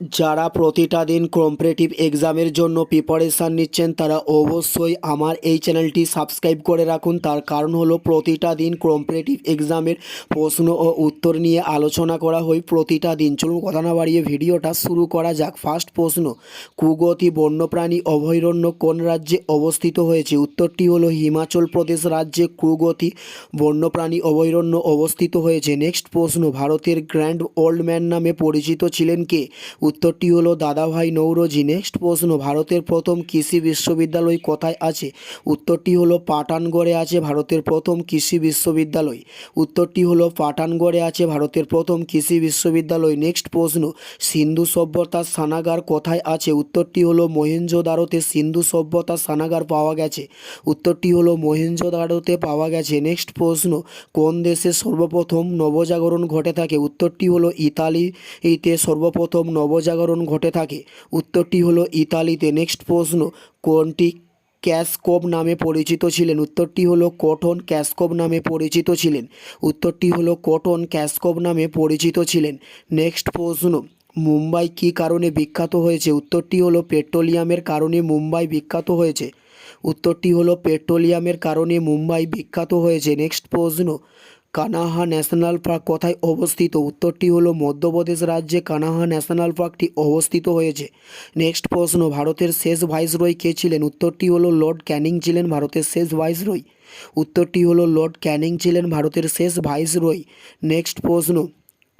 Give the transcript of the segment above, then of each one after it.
যারা প্রতিটা দিন কম্পারেটিভ এক্সামের জন্য প্রিপারেশান নিচ্ছেন, তারা অবশ্যই আমার এই চ্যানেলটি সাবস্ক্রাইব করে রাখুন। তার কারণ হলো প্রতিটা দিন কম্পারেটিভ এক্সামের প্রশ্ন ও উত্তর নিয়ে আলোচনা করা হয়। প্রতিটা দিন চলুন কথা না বাড়িয়ে ভিডিওটা শুরু করা যাক। ফার্স্ট প্রশ্ন, কুগতি বন্যপ্রাণী অভয়ারণ্য কোন রাজ্যে অবস্থিত হয়েছে? উত্তরটি হলো হিমাচল প্রদেশ রাজ্যে কুগতি বন্যপ্রাণী অভয়ারণ্য অবস্থিত হয়েছে। নেক্সট প্রশ্ন, ভারতের গ্র্যান্ড ওল্ড ম্যান নামে পরিচিত ছিলেন কে? উত্তরটি হলো, দাদাভাই নৌরজি নেক্সট প্রশ্ন। ভারতের প্রথম কৃষি বিশ্ববিদ্যালয় কোথায় আছে? উত্তরটি হলো, পাটানগড়ে আছে ভারতের প্রথম কৃষি বিশ্ববিদ্যালয়। উত্তরটি হলো, পাটানগড়ে আছে ভারতের প্রথম কৃষি বিশ্ববিদ্যালয়। নেক্সট প্রশ্ন, সিন্ধু সভ্যতার স্নানাগার কোথায় আছে? উত্তরটি হলো মহেঞ্জোদারোতে সিন্ধু সভ্যতার স্নানাগার পাওয়া গেছে। উত্তরটি হলো মহেঞ্জোদারোতে পাওয়া গেছে। নেক্সট প্রশ্ন, কোন দেশে সর্বপ্রথম নবজাগরণ ঘটে থাকে? উত্তরটি হলো, ইতালিতে সর্বপ্রথম নবজাগরণ ঘটে থাকে। উত্তরটি হলো ইতালিতে। নেক্সট প্রশ্ন, কোনটি ক্যাসকোপ নামে পরিচিত ছিলেন? উত্তরটি হলো কটন ক্যাসকোপ নামে পরিচিত ছিলেন। উত্তরটি হলো কটন ক্যাসকোপ নামে পরিচিত ছিলেন। নেক্সট প্রশ্ন, মুম্বাই কী কারণে বিখ্যাত হয়েছে? উত্তরটি হলো পেট্রোলিয়ামের কারণে মুম্বাই বিখ্যাত হয়েছে। উত্তরটি হলো পেট্রোলিয়ামের কারণে মুম্বাই বিখ্যাত হয়েছে। নেক্সট প্রশ্ন কানাহা ন্যাশনাল পার্ক কোথায় অবস্থিত? উত্তরটি হলো মধ্যপ্রদেশ রাজ্যে কানাহা ন্যাশনাল পার্কটি অবস্থিত হয়েছে। নেক্সট প্রশ্ন, ভারতের শেষ ভাইসরয় কে ছিলেন? উত্তরটি হলো লর্ড ক্যানিং ছিলেন ভারতের শেষ ভাইসরয়। উত্তরটি হলো লর্ড ক্যানিং ছিলেন ভারতের শেষ ভাইসরয়। নেক্সট প্রশ্ন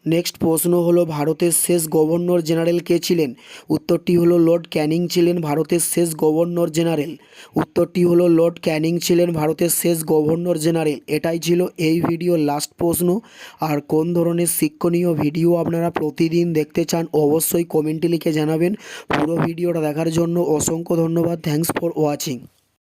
নেক্সট প্রশ্ন হলো, ভারতের শেষ গভর্নর জেনারেল কে ছিলেন? উত্তরটি হলো, লর্ড ক্যানিং ছিলেন ভারতের শেষ গভর্নর জেনারেল। উত্তরটি হলো, লর্ড ক্যানিং ছিলেন ভারতের শেষ গভর্নর জেনারেল। এটাই ছিল এই ভিডিওর লাস্ট প্রশ্ন। আর কোন ধরনের শিক্ষণীয় ভিডিও আপনারা প্রতিদিন দেখতে চান, অবশ্যই কমেন্টে লিখে জানাবেন। পুরো ভিডিওটা দেখার জন্য অসংখ্য ধন্যবাদ। Thanks for watching